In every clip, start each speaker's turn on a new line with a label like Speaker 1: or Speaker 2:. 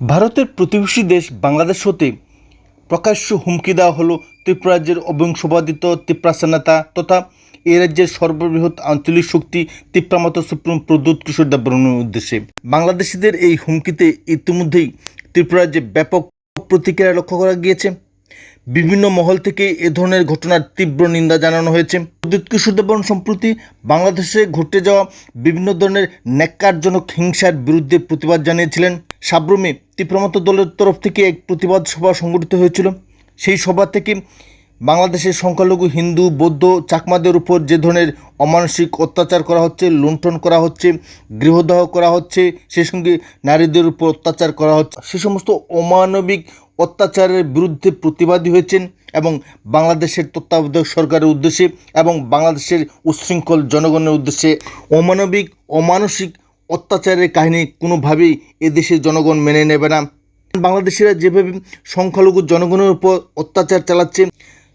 Speaker 1: ভারতের প্রতিবেশী দেশ বাংলাদেশ হতে প্রকাশ্য হুমকি দেওয়া হলো ত্রিপুরা রাজ্যের অবংশবাদিত ত্রিপ্রাসা নেতা তথা এ রাজ্যের সর্ববৃহৎ আঞ্চলিক শক্তি ত্রিপ্রামত সুপ্রিম প্রদ্যুৎ কিশোর দেববর্মনের উদ্দেশ্যে। বাংলাদেশিদের এই হুমকিতে ইতিমধ্যেই ত্রিপুরা রাজ্যে ব্যাপক প্রতিক্রিয়া লক্ষ্য করা গিয়েছে। বিভিন্ন মহল থেকে এ ধরনের ঘটনার তীব্র নিন্দা জানানো হয়েছে। প্রদ্যুৎ কিশোর দেববর্মন সম্প্রতি বাংলাদেশে ঘটে যাওয়া বিভিন্ন ধরনের ন্যাক্কারজনক হিংসার বিরুদ্ধে প্রতিবাদ জানিয়েছিলেন। সাব্রমে তীব্রমত দলের তরফ থেকে এক প্রতিবাদ সভা সংগঠিত হয়েছিল। সেই সভা থেকে বাংলাদেশের সংখ্যালঘু, হিন্দু, বৌদ্ধ চাকমাদের উপর যে ধরনের অমানসিক অত্যাচার করা হচ্ছে, লুণ্ঠন করা হচ্ছে, গৃহদাহ করা হচ্ছে, সেই সঙ্গে নারীদের উপর অত্যাচার করা হচ্ছে, সে সমস্ত অমানবিক অত্যাচারের বিরুদ্ধে প্রতিবাদী হয়েছেন এবং বাংলাদেশের তত্ত্বাবধায়ক সরকারের উদ্দেশ্যে এবং বাংলাদেশের উচ্ছৃঙ্খল জনগণের উদ্দেশ্যে অমানবিক, অমানসিক অত্যাচারের কাহিনী কোনোভাবেই এদেশের জনগণ মেনে নেবে না। বাংলাদেশিরা যেভাবে সংখ্যালঘু জনগণের উপর অত্যাচার চালাচ্ছে,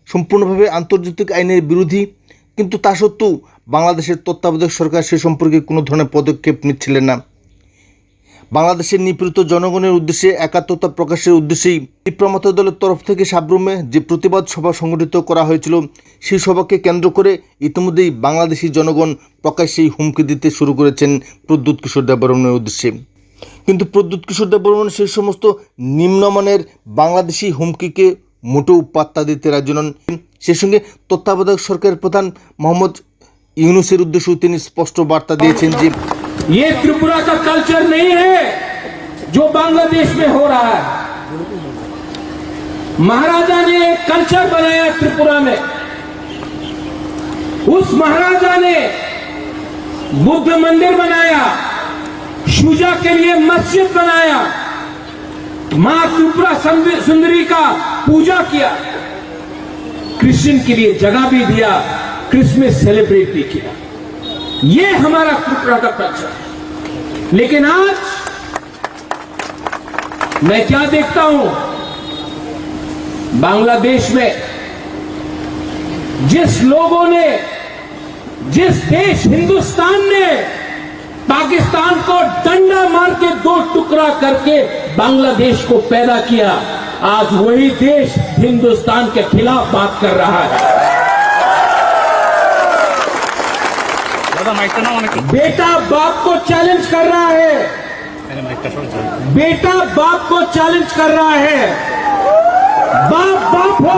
Speaker 1: সম্পূর্ণভাবে আন্তর্জাতিক আইনের বিরোধী, কিন্তু তা সত্ত্বেও বাংলাদেশের তত্ত্বাবধায়ক সরকার সে সম্পর্কে কোনো ধরনের পদক্ষেপ নিচ্ছিলেন না। বাংলাদেশের নিপীড়িত জনগণের উদ্দেশ্যে একাত্মতা প্রকাশের উদ্দেশ্যেই বিপ্রমত দলের তরফ থেকে সাব্রমে যে প্রতিবাদ সভা সংগঠিত করা হয়েছিল, সেই সভাকে কেন্দ্র করে ইতিমধ্যেই বাংলাদেশি জনগণ প্রকাশ্যেই হুমকি দিতে শুরু করেছেন প্রদ্যুৎ কিশোর দেববর্মনের উদ্দেশ্যে। কিন্তু প্রদ্যুৎ কিশোর দেববর্মন সেই সমস্ত নিম্নমানের বাংলাদেশি হুমকিকে মোটেও পাত্তা দিতে রাজি নন। সেই সঙ্গে তত্ত্বাবধায়ক সরকারের প্রধান মোহাম্মদ ইউনুসের উদ্দেশ্যেও তিনি স্পষ্ট বার্তা দিয়েছেন যে
Speaker 2: ये त्रिपुरा का कल्चर नहीं है जो बांग्लादेश में हो रहा है। महाराजा ने एक कल्चर बनाया त्रिपुरा में। उस महाराजा ने बुद्ध मंदिर बनाया, शुजा के लिए मस्जिद बनाया, माँ त्रिपुरा सुंदरी- का पूजा किया क्रिश्चियन के लिए जगह भी दिया, क्रिसमस सेलिब्रेट भी किया। ये हमारा त्रिपुरा का कल्चर है। लेकिन आज मैं क्या देखता हूँ? बांग्लादेश में जिस लोगों ने, जिस देश हिंदुस्तान ने पाकिस्तान को डंडा मार के दो टुकड़ा करके बांग्लादेश को पैदा किया, आज वही देश हिंदुस्तान के खिलाफ बात कर रहा है।
Speaker 3: ज़्यादा माइक ना होने
Speaker 2: बेटा बाप को चैलेंज कर रहा है। बेटा बाप को चैलेंज कर रहा है। बाप बाप हो